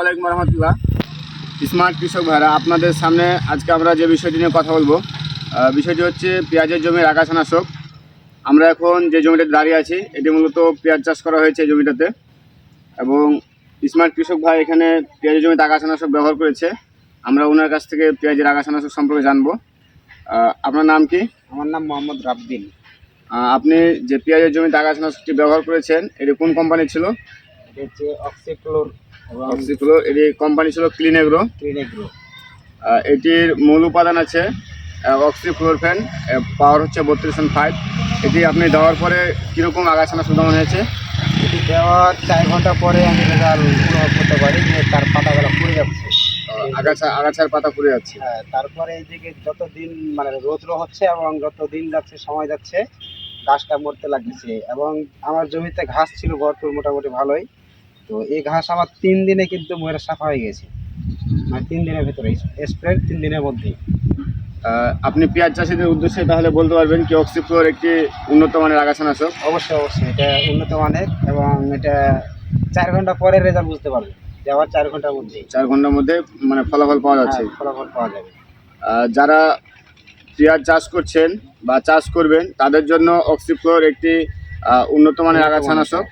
ওয়ালাইকুম রহমতুল্লাহ। স্মার্ট কৃষক ভাইরা আপনাদের সামনে আজকে আমরা যে বিষয়টি নিয়ে কথা বলব বিষয়টি হচ্ছে পেঁয়াজের জমির আগাছানাশক। আমরা এখন যে জমিটাতে দাঁড়িয়ে আছি এটি মূলত পেঁয়াজ চাষ করা হয়েছে জমিটাতে। এবং স্মার্ট কৃষক ভাই এখানে পেঁয়াজের জমিতে আগাছানাশক ব্যবহার করেছে। আমরা ওনার কাছ থেকে পেঁয়াজের আগাছানাশক সম্পর্কে জানব। আপনার নাম কি? আমার নাম মোহাম্মদ আহ, আপনি যে পেঁয়াজের জমিতে আগাছানাশকটি ব্যবহার করেছেন এটি কোন কোম্পানির ছিল? এটা হচ্ছে অক্সিক্লোর অক্সিফ্লো এটি কোম্পানি ছিল ক্লিনেগ্রো ক্লিনেগ্রো আহ, এটির মূল উপাদান আছে অক্সিফ্লোরফেন পাওয়ার হচ্ছে বত্রিশ ফাইভ এটি আপনি দেওয়ার পরে কীরকম আগাছানা সুদমন হয়েছে? এটি দেওয়ার চার ঘণ্টা পরে আমি রেজাল্ট অনুভব করতে পারি যে তার পাতাগুলো পুড়ে যাচ্ছে। আগাছা আগাছার পাতা পুড়ে যাচ্ছে। হ্যাঁ, তারপরে এইদিকে যত দিন মানে রৌদ্র হচ্ছে এবং যত দিন যাচ্ছে সময় যাচ্ছে ঘাসটা মরতে লাগছে। এবং আমার জমিতে ঘাস ছিল ভরপুর মোটামুটি ভালোই। তো এই ঘাস আমার তিন দিনে কিন্তু ময়রা সাফা হয়ে গেছে। মানে তিন দিনের ভিতরে স্প্রে তিন দিনের মধ্যেই। আপনি পেঁয়াজ চাষিদের উদ্দেশ্যে তাহলে বলতে পারবেন কি অক্সিফ্লোর একটি উন্নত মানের আগাছানাশক অবশ্যই অবশ্যই এটা উন্নত মানের এবং এটা চার ঘণ্টা পরে রেজাল্ট বুঝতে পারবে দেওয়ার চার ঘণ্টার মধ্যে চার ঘণ্টার মধ্যে মানে ফলাফল পাওয়া যাচ্ছে। হ্যাঁ, ফলাফল পাওয়া যাবে। যারা পেঁয়াজ চাষ করছেন বা চাষ করবেন তাদের জন্য অক্সিফ্লোর একটি উন্নত মানের আগাছানাশক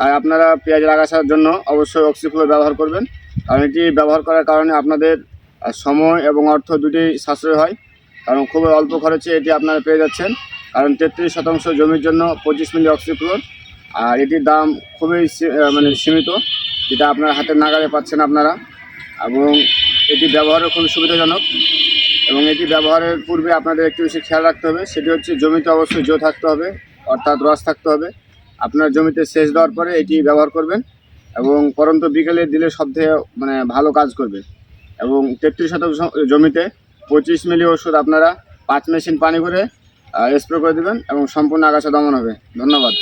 তাই আপনারা পেঁয়াজ আগাছার জন্য অবশ্যই অক্সিফ্লোর ব্যবহার করবেন। কারণ এটি ব্যবহার করার কারণে আপনাদের সময় এবং অর্থ দুটি সাশ্রয় হয়। কারণ খুবই অল্প খরচে এটি আপনারা পেয়ে যাচ্ছেন। কারণ তেত্রিশ শতাংশ জমির জন্য পঁচিশ মিলি অক্সিফ্লোর। আর এটির দাম খুবই মানে সীমিত। যেটা আপনার হাতের নাগালে পাচ্ছেন আপনারা। এবং এটি ব্যবহারও খুবই সুবিধাজনক। এবং এটি ব্যবহারের পূর্বে আপনাদের একটু বেশি খেয়াল রাখতে হবে। সেটি হচ্ছে জমিতে অবশ্যই জো থাকতে হবে, অর্থাৎ রস থাকতে হবে। আপনার জমিতে সেচ দেওয়ার পরে এটি ব্যবহার করবেন এবং পরন্ত বিকেলে দিলে সবথেকে মানে ভালো কাজ করবে। এবং তেত্রিশ শতক জমিতে পঁচিশ মিলি ওষুধ আপনারা পাঁচ মেশিন পানি করে স্প্রে করে দেবেন এবং সম্পূর্ণ আগাছা দমন হবে। ধন্যবাদ।